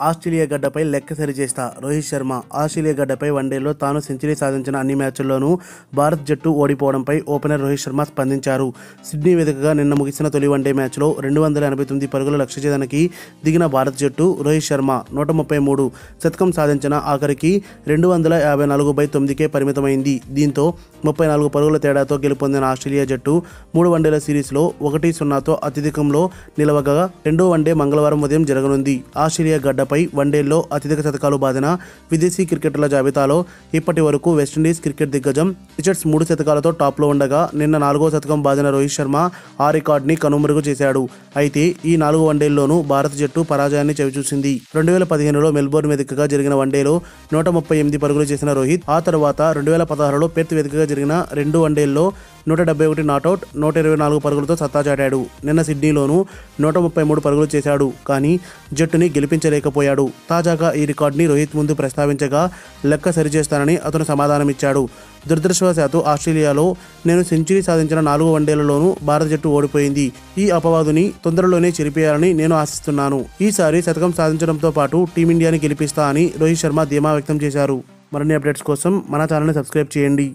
Australia గడ్డపై లెక్క సరిచేస్తా. Rohit Sharma Australia గడ్డపై వన్డేలో తాను సెంచరీ సాధించిన అన్ని మ్యాచ్ల్లోనూ భారత్ జట్టు ఓడిపోవడంపై ఓపెనర్ రోహిత్ శర్మ స్పందించారు. సిడ్నీ వేదికగా నిన్న ముగిసిన తొలి వన్డే మ్యాచ్లో రెండు వందల ఎనభై తొమ్మిది పరుగుల లక్ష్య ఛేదనకి దిగిన భారత్ జట్టు రోహిత్ శర్మ నూట ముప్పై మూడు శతకం సాధించిన ఆఖరికి రెండు వందల యాభై నాలుగు బై తొమ్మిదికే పరిమితమైంది. దీంతో ముప్పై నాలుగు పరుగుల తేడాతో గెలుపొందిన ఆస్ట్రేలియా జట్టు మూడు వన్డేల సిరీస్లో ఒకటి సున్నాతో అత్యధికంలో నిలవగా రెండో వన్డే మంగళవారం ఉదయం జరగనుంది. ఆస్ట్రేలియా గడ్డపై వన్డేల్లో అత్యధిక శతకాలు బాధిన విదేశీ క్రికెటర్ల జాబితాలో ఇప్పటి వరకు వెస్టిండీస్ క్రికెట్ దిగ్గజం రిచర్డ్స్ మూడు శతకాలతో టాప్లో ఉండగా నిన్న నాలుగో శతకం బాదిన రోహిత్ శర్మ ఆ రికార్డుని కనుమరుగు చేశాడు. అయితే ఈ నాలుగు వన్డేల్లోనూ భారత జట్టు పరాజయాన్ని చవిచూసింది. రెండు వేల పదిహేనులో మెల్బోర్న్ వేదికగా జరిగిన వన్డేలో నూట ముప్పై ఎనిమిది పరుగులు చేసిన రోహిత్ ఆ తర్వాత రెండు వేల పదహారులో పెర్త్ వేదికగా జరిగిన రెండు వన్డేల్లో నూట డెబ్బై ఒకటి నాటౌట్ నూట ఇరవై నాలుగు పరుగులతో సత్తా చాటాడు. నిన్న సిడ్నీలోనూ నూట ముప్పై మూడు పరుగులు చేశాడు. కానీ జట్టుని గెలిపించలేకపోయాడు. తాజాగా ఈ రికార్డుని రోహిత్ ముందు ప్రస్తావించగా లెక్క సరిచేస్తానని అతను సమాధానమిచ్చాడు. దురదృష్టవశాత్తు ఆస్ట్రేలియాలో నేను సెంచరీ సాధించిన నాలుగు వన్డేలలోనూ భారత జట్టు ఓడిపోయింది. ఈ అపవాదుని తొందరలోనే చెరిపేయాలని నేను ఆశిస్తున్నాను. ఈసారి శతకం సాధించడంతో పాటు టీమిండియాని గెలిపిస్తా అని రోహిత్ శర్మ ధీమా వ్యక్తం చేశారు. మరిన్ని అప్డేట్స్ కోసం మన ఛానల్ని సబ్స్క్రైబ్ చేయండి.